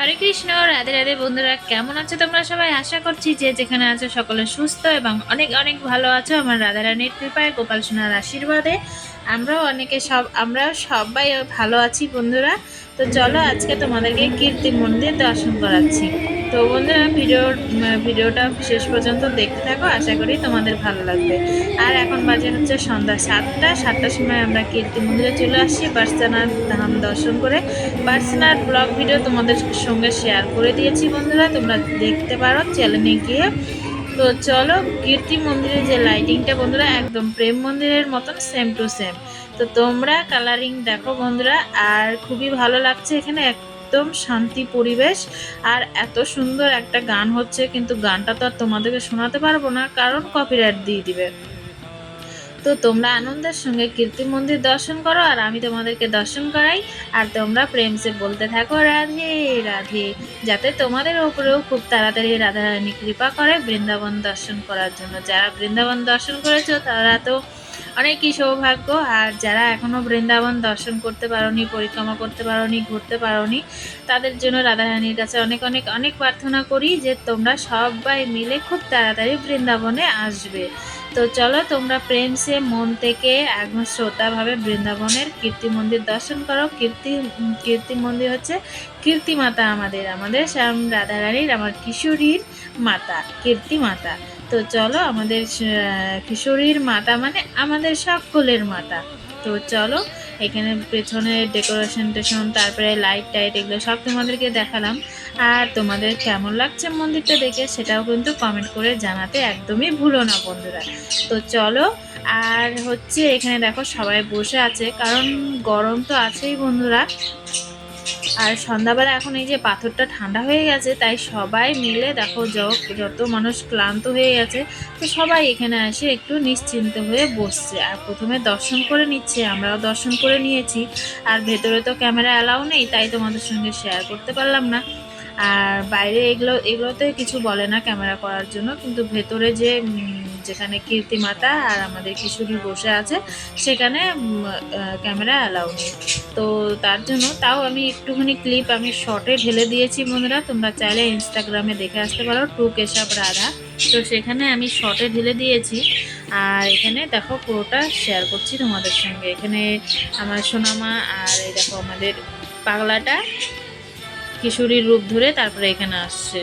রাধে রাধে বন্ধুরা, কেমন আছো তোমরা সবাই? আশা করছি যে যেখানে আছো সকলে সুস্থ এবং অনেক অনেক ভালো আছো আমার রাধারানীর কৃপায়, গোপাল সোনার আশীর্বাদে। আমরাও অনেকে সব আমরা সবাই ভালো আছি বন্ধুরা। তো চলো আজকে তোমাদেরকে কীর্তি মন্দির দর্শন করাচ্ছি। তো বন্ধুরা ভিডিওর ভিডিওটা শেষ পর্যন্ত দেখতে থাকো, আশা করি তোমাদের ভালো লাগবে। আর এখন বাজে হচ্ছে সন্ধ্যা সাতটা, সাতটার সময় আমরা কীর্তি মন্দিরে চলে আসছি বার্সানার ধাম দর্শন করে। পার্সোনাল ব্লগ ভিডিও তোমাদের সঙ্গে শেয়ার করে দিয়েছি বন্ধুরা, তোমরা দেখতে পারো চ্যানেলে গিয়ে। তো চলো, কীর্তি মন্দিরের যে লাইটিংটা বন্ধুরা, একদম প্রেম মন্দিরের মতন সেম টু সেম তো তোমরা কালারিং দেখো বন্ধুরা, আর খুবই ভালো লাগছে এখানে একদম শান্তি পরিবেশ। আর এত সুন্দর একটা গান হচ্ছে, কিন্তু গানটা তো আর তোমাদেরকে শোনাতে পারব না, কারণ কপিরাইট দিয়ে দিবে। তো তোমরা আনন্দের সঙ্গে কীর্তি মন্দির দর্শন করো, আর আমি তোমাদেরকে দর্শন করাই। আর তোমরা প্রেমসে বলতে থাকো, রাধে রাধে। যাতে তোমাদের উপরেও খুব তাড়াতাড়ি রাধারানী কৃপা করে বৃন্দাবন দর্শন করার জন্য। যারা বৃন্দাবন দর্শন করেছ, তারা তো অনেকই সৌভাগ্য। আর যারা এখনও বৃন্দাবন দর্শন করতে পারোনি, পরিক্রমা করতে পারোনি, ঘুরতে পারোনি, তাদের জন্য রাধারানীর কাছে অনেক অনেক অনেক প্রার্থনা করি যে তোমরা সবাই মিলে খুব তাড়াতাড়ি বৃন্দাবনে আসবে। তো চলো তোমরা প্রেম সে মন থেকে একদম শ্রোতাভাবে বৃন্দাবনের কীর্তি মন্দির দর্শন করো। কীর্তি কীর্তি মন্দির হচ্ছে কীর্তি মাতা আমাদের আমাদের শ্যাম রাধারানীর, আমার কিশোরীর মাতা, কীর্তি মাতা। তো চলো আমাদের কিশোরীর মাতা মানে আমাদের সকলের মাতা। তো চলো এখানে পেছনে ডেকোরেশন টেশন তারপরে লাইট টাইট এগুলো সব তোমাদেরকে দেখালাম। আর তোমাদের কেমন লাগছে মন্দিরটা দেখে সেটাও কিন্তু কমেন্ট করে জানাতে একদমই ভুলো না বন্ধুরা। তো চলো, আর হচ্ছে এখানে দেখো সবাই বসে আছে, কারণ গরম তো আছেই বন্ধুরা। আর সন্ধ্যাবেলা এখন এই যে পাথরটা ঠান্ডা হয়ে গেছে, তাই সবাই মিলে দেখো যত মানুষ ক্লান্ত হয়ে গেছে, তো সবাই এখানে এসে একটু নিশ্চিন্ত হয়ে বসছে। আর প্রথমে দর্শন করে নিচ্ছে, আমরাও দর্শন করে নিয়েছি। আর ভেতরে তো ক্যামেরা অ্যালাউ নেই, তাই তোমাদের সঙ্গে শেয়ার করতে পারলাম না। আর বাইরে এগুলো, এগুলোতে কিছু বলে না ক্যামেরা করার জন্য, কিন্তু ভেতরে যে যেখানে কীর্তি মাতা আর আমাদের কিশোরী বসে আছে, সেখানে ক্যামেরা অ্যালাউ নেই। তো তার জন্য তাও আমি একটুখানি ক্লিপ আমি শর্টে ঢেলে দিয়েছি বন্ধুরা, তোমরা চাইলে ইনস্টাগ্রামে দেখে আসতে পারো টু কেশব রাধা তো সেখানে আমি শর্টে ঢেলে দিয়েছি, আর এখানে দেখো পুরোটা শেয়ার করছি তোমাদের সঙ্গে। এখানে আমার সোনামা আর এই দেখো আমাদের পাগলাটা, কিশোরীর রূপ ধরে তারপরে এখানে আসছে।